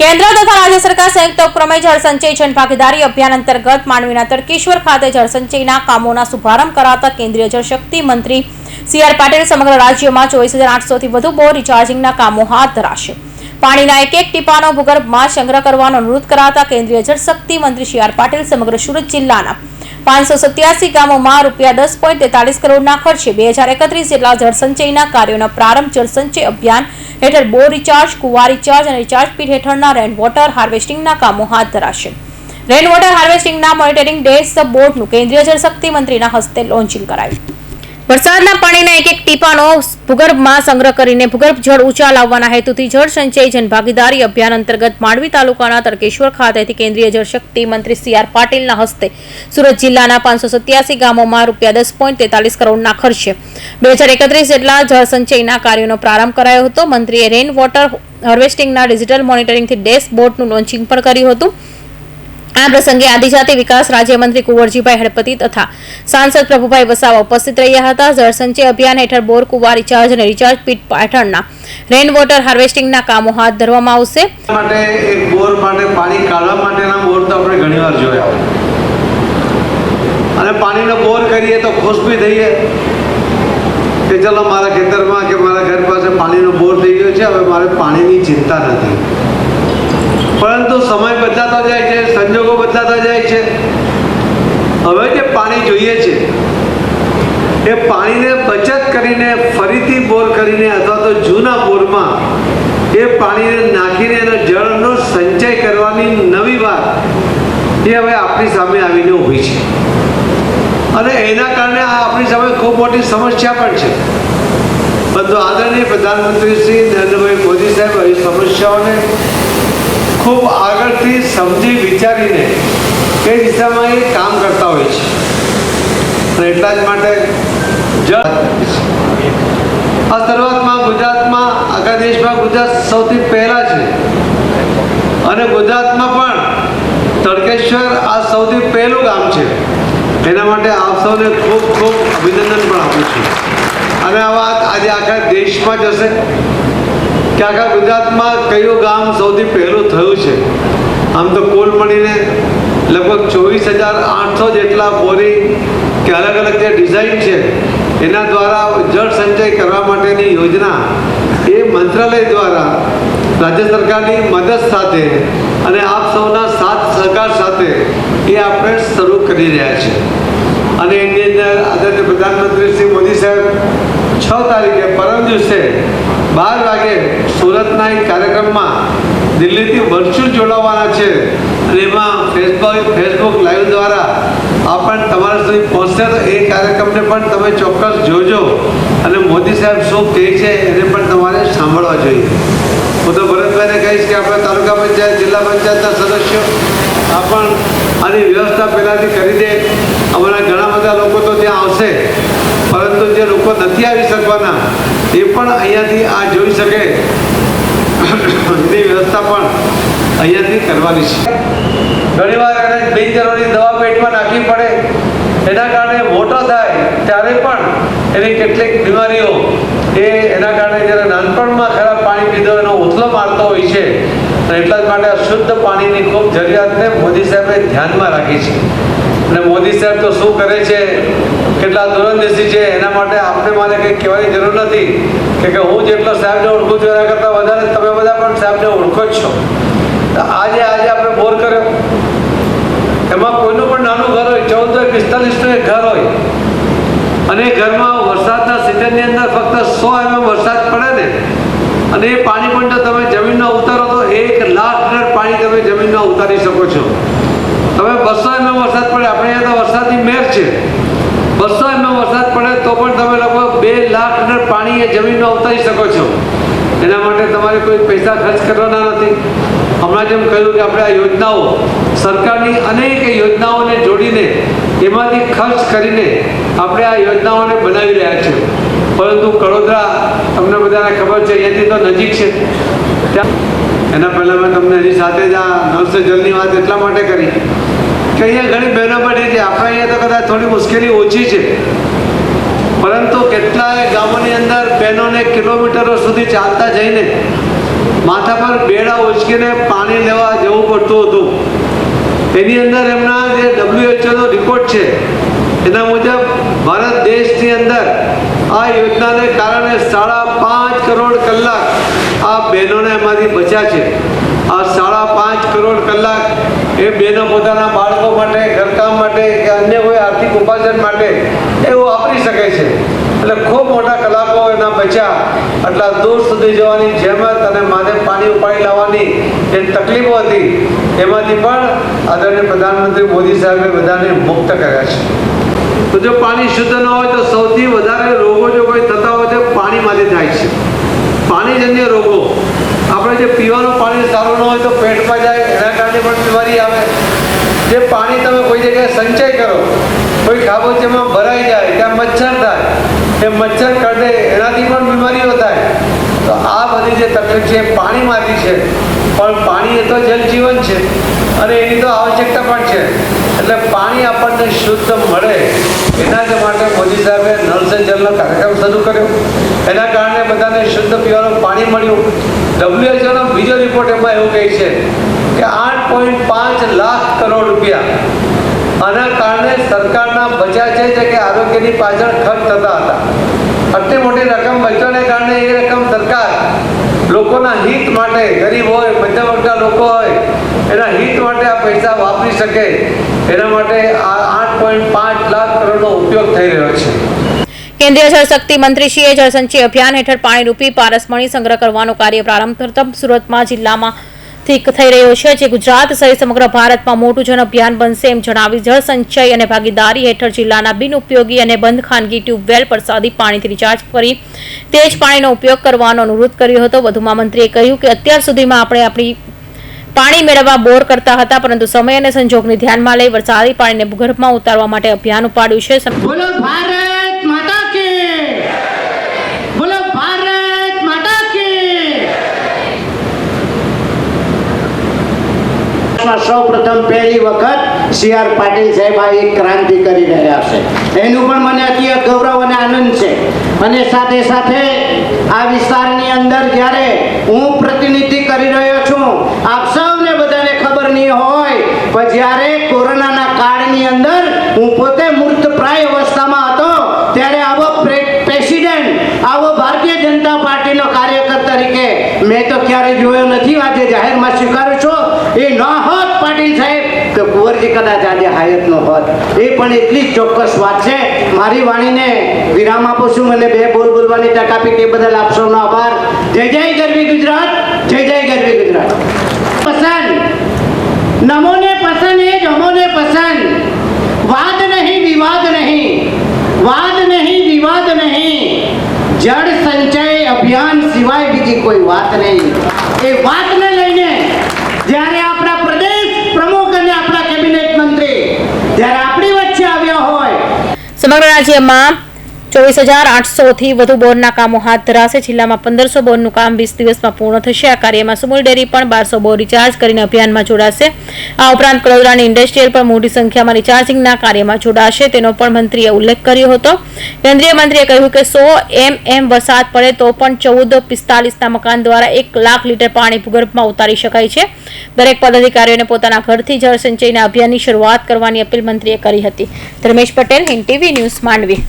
કેન્દ્ર તથા રાજ્ય સરકાર સંયુક્ત ઉપક્રમે જળસંચય જનભાગીદારી અભિયાન અંતર્ગત માંડવીના તરકેશ્વર ખાતે જળસંચયના કામોના શુભારંભ કરાવતા કેન્દ્રીય જળશક્તિ મંત્રી સી આર પાટીલ સમગ્ર રાજ્યમાં ચોવીસ હજાર આઠસોથી વધુ બોર રિચાર્જિંગના કામો હાથ ધરાશે. પાણીના એક એક ટીપાનો ભૂગર્ભમાં સંગ્રહ કરવાનો અનુરોધ કરાતા કેન્દ્રીય જળશક્તિ મંત્રી સી આર પાટીલ સમગ્ર સુરત જિલ્લાના પાંચસો સત્યાસી ગામોમાં રૂપિયા દસ પોઈન્ટ તેતાલીસ કરોડના ખર્ચે બે હજાર એકત્રીસ જેટલા જળસંચયના કાર્યોનો પ્રારંભ જળસંચય અભિયાન હેઠળ બોર રિચાર્જ, કુવા રિચાર્જ અને રિચાર્જ પીટ હેઠળના રેન વોટર હાર્વેસ્ટિંગના કામો હાથ ધરાશે. રેન વોટર હાર્વેસ્ટિંગના મોનિટરિંગ ડેસ્ક બોર્ડનું કેન્દ્રીય જળશક્તિ મંત્રીના હસ્તે લોન્ચિંગ કરાયું. વરસાદના પાણીના એક એક ટીપાનો ભૂગર્ભમાં સંગ્રહ કરીને ભૂગર્ભ જળ ઊંચા લાવવાના હેતુથી જળ સંચય જનભાગીદારી અભિયાન અંતર્ગત માંડવી તાલુકાના તરકેશ્વર ખાતેથી કેન્દ્રીય જળશક્તિ મંત્રી સી આર પાટીલના હસ્તે સુરત જિલ્લાના પાંચસો સત્યાસી ગામોમાં રૂપિયા દસ પોઈન્ટ તેતાલીસ કરોડના ખર્ચે બે હજાર એકત્રીસ જેટલા જળ સંચયના કાર્યોનો પ્રારંભ કરાયો હતો. મંત્રીએ રેન વોટર હાર્વેસ્ટિંગના ડિજિટલ મોનિટરિંગથી બોટનું લોન્ચિંગ પણ કર્યું હતું. આ પ્રસંગે આદિજાતિ વિકાસ રાજ્યમંત્રી કુંવરજીભાઈ હળપતિ તથા સાંસદ પ્રભુભાઈ વસાવા ઉપસ્થિત રહ્યા હતા. જળસંચય અભિયાન હેઠળ બોર કુવા રિચાર્જ અને રિચાર્જ પીટ પાટણના રેન વોટર હાર્વેસ્ટિંગના કામો હાથ ધરવામાં આવશે. માટે એક બોર માટે પાણી કાઢવા માટેના બોર તો આપણે ઘણીવાર જોયા અને પાણીનો બોર કરીએ તો ખુશ બી થઈએ કે ચલો મારા ખેતરમાં કે મારા ઘર પાસે પાણીનો બોર થઈ ગયો છે, હવે મારે પાણીની ચિંતા નથી. પરંતુ સમય બદલાતો જાય છે, સંજોગો બદલાતા જાય છે. હવે જે પાણી જોઈએ છે, એ પાણીને બચત કરીને ફરીથી બોર કરીને અથવા તો જૂના બોરમાં એ પાણીને નાખીને એનો જળનો સંચય કરવાની નવી વાત એ હવે આપણી સામે આવીને ઊભી છે. અને એના કારણે આ આપણી સામે ખૂબ મોટી સમસ્યા પણ છે. પરંતુ આદરણીય પ્રધાનમંત્રી શ્રી નરેન્દ્રભાઈ મોદી સાહેબ, એ સમસ્યાઓને ખૂબ આગળથી સમજી વિચારીને એ દિશામાં એ કામ કરતા હોય છે. અને એટલા જ માટે જળ આ શરૂઆતમાં ગુજરાતમાં, આખા દેશમાં ગુજરાત સૌથી પહેલા છે. અને ગુજરાતમાં પણ તડકેશ્વર આ સૌથી પહેલું ગામ છે. એના માટે આપ સૌને ખૂબ ખૂબ અભિનંદન પણ આપું છું. અને આ વાત આજે આખા દેશમાં જશે કે આખા ગુજરાતમાં કયું ગામ સૌથી પહેલું થયું છે? આમ તો કુલ મળીને લગભગ ચોવીસ હજાર આઠસો જેટલા બોરી કે અલગ અલગ જે ડિઝાઇન છે, એના દ્વારા જળ સંચય કરવા માટેની યોજના એ મંત્રાલય દ્વારા રાજ્ય સરકારની મદદ સાથે અને આપ સૌના સાથ સહકાર સાથે એ આપણે શરૂ કરી રહ્યા છીએ. આદરણીય પ્રધાનમંત્રી શ્રી મોદી સાહેબ, છ તારીખે પરમ દિવસે બાર વાગે સુરતના એક કાર્યક્રમમાં દિલ્હીથી વર્ચ્યુઅલ જોડાવાના છે. અને એમાં ફેસબુક ફેસબુક લાઈવ દ્વારા આપણ તમારા સુધી પહોંચશે તો એ કાર્યક્રમને પણ તમે ચોક્કસ જોજો. અને મોદી સાહેબ શું કહે છે એને પણ તમારે સાંભળવા જોઈએ. હું તો ભરતભાઈને કહીશ કે આપણે તાલુકા પંચાયત, જિલ્લા પંચાયતના સદસ્યો આ પણ આની વ્યવસ્થા પહેલાંથી કરી દે અમારા ઘણા બધા લોકો તો ત્યાં આવશે પરંતુ નથી આવી શકવાના, એ પણ અહીંયાથી આ જોઈ શકે. એની વ્યવસ્થા પણ અહીંયાથી કરવાની છે. ઘણીવાર એને બિનજરૂરી દવા પેટમાં નાખવી પડે. એના કારણે મોટો થાય, ત્યારે પણ એની કેટલીક બીમારીઓ એ એના કારણે જ્યારે નાનપણમાં ખરાબ પાણી પીધો, એનો ઉથલો મારતો હોય છે એટલા જ માટે શુદ્ધ પાણીની ખૂબ જરૂરિયાતને મોદી સાહેબે ધ્યાનમાં રાખી છે. અને મોદી સાહેબ તો શું કરે છે, કેટલા દૂરંદેશી છે માટે મારે કંઈ કહેવાની જરૂર નથી કે હું જેટલો સાહેબને ઓળખું છું, એના કરતાં વધારે તમે બધા પણ સાહેબને ઓળખો જ છો. આજે આજે આપણે બોર કર્યો. એમાં કોઈનું પણ નાનું ઘર હોય ચૌદ હોય પિસ્તાલીસનું એક ઘર હોય, અને એ ઘરમાં વરસાદના સિઝનની અંદર ફક્ત સો એમએમ વરસાદ પડે ને, અને એ પાણી પણ જો તમે જમીનમાં ઉતારો તો એક લાખ લીટર પાણી તમે જમીનમાં ઉતારી શકો છો. તમે બસો એમએમ વરસાદ પડે, આપણે અહીંયા તો વરસાદની મેર છે. બસો એમએમ વરસાદ પડે તો પણ તમે લગભગ બે લાખ લીટર પાણી એ જમીનમાં ઉતારી શકો છો. એના માટે તમારે કોઈ પૈસા ખર્ચ કરવાના નથી. હમણાં જેમ કહ્યું કે આપણે આ યોજનાઓ, સરકારની અનેક યોજનાઓને જોડીને, એમાંથી ખર્ચ કરીને આપણે આ યોજનાઓને બનાવી રહ્યા છીએ. પરંતુ કડોદરા, તમને બધાને ખબર છે, અહીંયાથી તો નજીક છે. ત્યાં એના પહેલાં મેં તમને એની સાથે જ આ નળ જલની વાત એટલા માટે કરી કે અહીંયા ઘણી બહેનો બની છે આપણે અહીંયા તો કદાચ થોડી મુશ્કેલી ઓછી છે. પરંતુ કેટલાય ગામોની અંદર બહેનોને કિલોમીટરો સુધી ચાલતા જઈને માથા પર બેડા ઉચકીને પાણી લેવા જવું પડતું હતું. એની અંદર એમના જે ડબ્લ્યુએચઓનો રિપોર્ટ છે, એના મુજબ ભારત દેશની અંદર આ યોજનાને કારણે સાડા પાંચ કરોડ કલાક આ બહેનોને એમાંથી બચ્યા છે. આ સાડા પાંચ કરોડ એ બહેનો પોતાના બાળકો માટે, ઘરકામ માટે કે અન્ય કોઈ આર્થિક ઉપાર્જન માટે એવું વાપરી શકે છે. એટલે ખૂબ મોટા કલાકો એના બચ્યા. આટલા દૂર સુધી જવાની જહેમત અને માથે પાણી ઉપાડી લાવવાની જે તકલીફો હતી, એમાંથી પણ આદરણીય પ્રધાનમંત્રી મોદી સાહેબે બધાને મુક્ત કર્યા છે. તો જો પાણી શુદ્ધ ન હોય તો સૌથી વધારે રોગો જો કોઈ થતા હોય તો પાણીમાંથી થાય છે. પાણીજન્ય રોગો આપણે જે પીવાનું પાણી સારું ન હોય તો પેટમાં જાય, એના કારણે પણ બીમારી આવે. જે પાણી તમે કોઈ જગ્યાએ સંચય કરો, કોઈ ખાબોચીમાં ભરાઈ જાય, ત્યાં મચ્છર થાય, એ મચ્છર કરડે એનાથી પણ બીમારીઓ થાય. તો આ બધી જે તકલીફ છે, એ પાણીમાંથી છે. પણ પાણી એ તો જલજીવન છે, અને એની તો આવશ્યકતા પણ છે. એટલે પાણી આપણને શુદ્ધ મળે, એના જ માટે મોદી સાહેબે જલનો કાર્યક્રમ શરૂ કર્યો. એના કારણે બધાને શુદ્ધ પીવાનું પાણી મળ્યું. ડબ્લ્યુએચઓનો બીજો રિપોર્ટ એમાં એવું કહે છે કે આઠ પોઈન્ટ પાંચ લાખ કરોડ રૂપિયા. આના કારણે સરકારના બચ્યા છે જે કે આરોગ્યની પાછળ ખર્ચ થતા હતા. આટલી મોટી રકમ બચવાને કારણે એ રકમ સરકાર લોકોના હિત માટે, ગરીબ હોય, મધ્યમ વર્ગના લોકો હોય, એના હિત માટે આ પૈસા વાપરી શકે. એના માટે આ આઠ પોઈન્ટ પાંચ લાખ કરોડનો ઉપયોગ થઈ રહ્યો છે. કેન્દ્રીય જળશક્તિ મંત્રીશ્રીએ જળસંચય અભિયાન હેઠળ પાણીરૂપી પારસમણી સંગ્રહ કરવાનો કાર્ય પ્રારંભ પ્રથમ સુરતમાં જિલ્લામાં થઈ રહ્યો છે, જે ગુજરાત સહિત સમગ્ર ભારતમાં મોટું જન અભિયાન બનશે એમ જણાવી જળસંચય અને ભાગીદારી હેઠળ જિલ્લાના બિનઉપયોગી અને બંધ ખાનગી ટ્યુબવેલ પરસાદી પાણીથી રિચાર્જ કરી તે જ પાણીનો ઉપયોગ કરવાનો અનુરોધ કર્યો હતો. વધુમાં મંત્રીએ કહ્યું કે અત્યાર સુધીમાં આપણે આપણી પાણી મેળવવા બોર કરતા હતા, પરંતુ સમય અને સંજોગને ધ્યાનમાં લઈ વરસાદી પાણીને ભૂગર્ભમાં ઉતારવા માટે અભિયાન ઉપાડ્યું છે સમ- બોલો ભારત માતા કી બોલો ભારત માતા કી સૌ પ્રથમ પહેલી વખત સી આર પાટીલ સાહેબ આ એક ક્રાંતિ કરી રહ્યા છે. એનું પણ મને અત્યારે ગૌરવ અને આનંદ છે. અને સાથે સાથે આ વિસ્તારની અંદર જ્યારે હું પ્રતિનિધિ કરી રહ્યો છું, આપ સૌને બધાને ખબર નહીં હોય, પણ જ્યારે કોરોનાના કાળની અંદર હું પોતે મૃતપ્રાય અવસ્થામાં હતો ત્યારે આવો પ્રે- પ્રેસિડેન્ટ આવો ભારતીય જનતા પાર્ટીનો કાર્યકર તરીકે મેં તો ક્યારેય જોયો નથી આજે જાહેરમાં સ્વીકારું છું એ ન હોત સાહેબ, તો કુંવરજી કદાચ આજે હાયત ન હોત. એ પણ એટલી જ ચોક્કસ વાત છે. મારી વાણીને વિરામ આપું છું. મને બે બોલ બોલવાની તક આપી તે બદલ આપ આભાર. જય જય ગરવી ગુજરાત, જય જય ગરવી ગુજરાત. પસંદ. નમોને પસંદ એ જ અમોને પસંદ. વાદ નહીં, વિવાદ નહીં. વાદ નહીં, વિવાદ નહીં. જળ સંચય અભિયાન સિવાય બીજી કોઈ વાત નહીં એ વાતને લઈને જ્યારે આપણા પ્રદેશ પ્રમુખ અને આપણા કેબિનેટ મંત્રી જ્યારે આપણી વચ્ચે આવ્યા હોય. સમગ્ર રાજ્યમાં ચોવીસ હજાર આઠસોથી વધુ બોરના કામો હાથ ધરાશે. જિલ્લામાં પંદરસો બોરનું કામ વીસ દિવસમાં પૂર્ણ થશે. આ કાર્યમાં સુમુલ ડેરી પણ બારસો બોર રિચાર્જ કરીને અભિયાનમાં જોડાશે. આ ઉપરાંત કડોદરાની ઇન્ડસ્ટ્રીયલ પણ મોટી સંખ્યામાં રિચાર્જિંગના કાર્યમાં જોડાશે. તેનો પણ મંત્રીએ ઉલ્લેખ કર્યો હતો. કેન્દ્રીય મંત્રીએ કહ્યું કે સો એમ એમ વરસાદ પડે તો પણ ચૌદ પિસ્તાલીસના મકાન દ્વારા એક લાખ લીટર પાણી ભૂગર્ભમાં ઉતારી શકાય છે. દરેક પદાધિકારીઓને પોતાના ઘરથી જળ સંચયના અભિયાનની શરૂઆત કરવાની અપીલ મંત્રીએ કરી હતી. Dharmesh Patel Hind TV news Mandvi.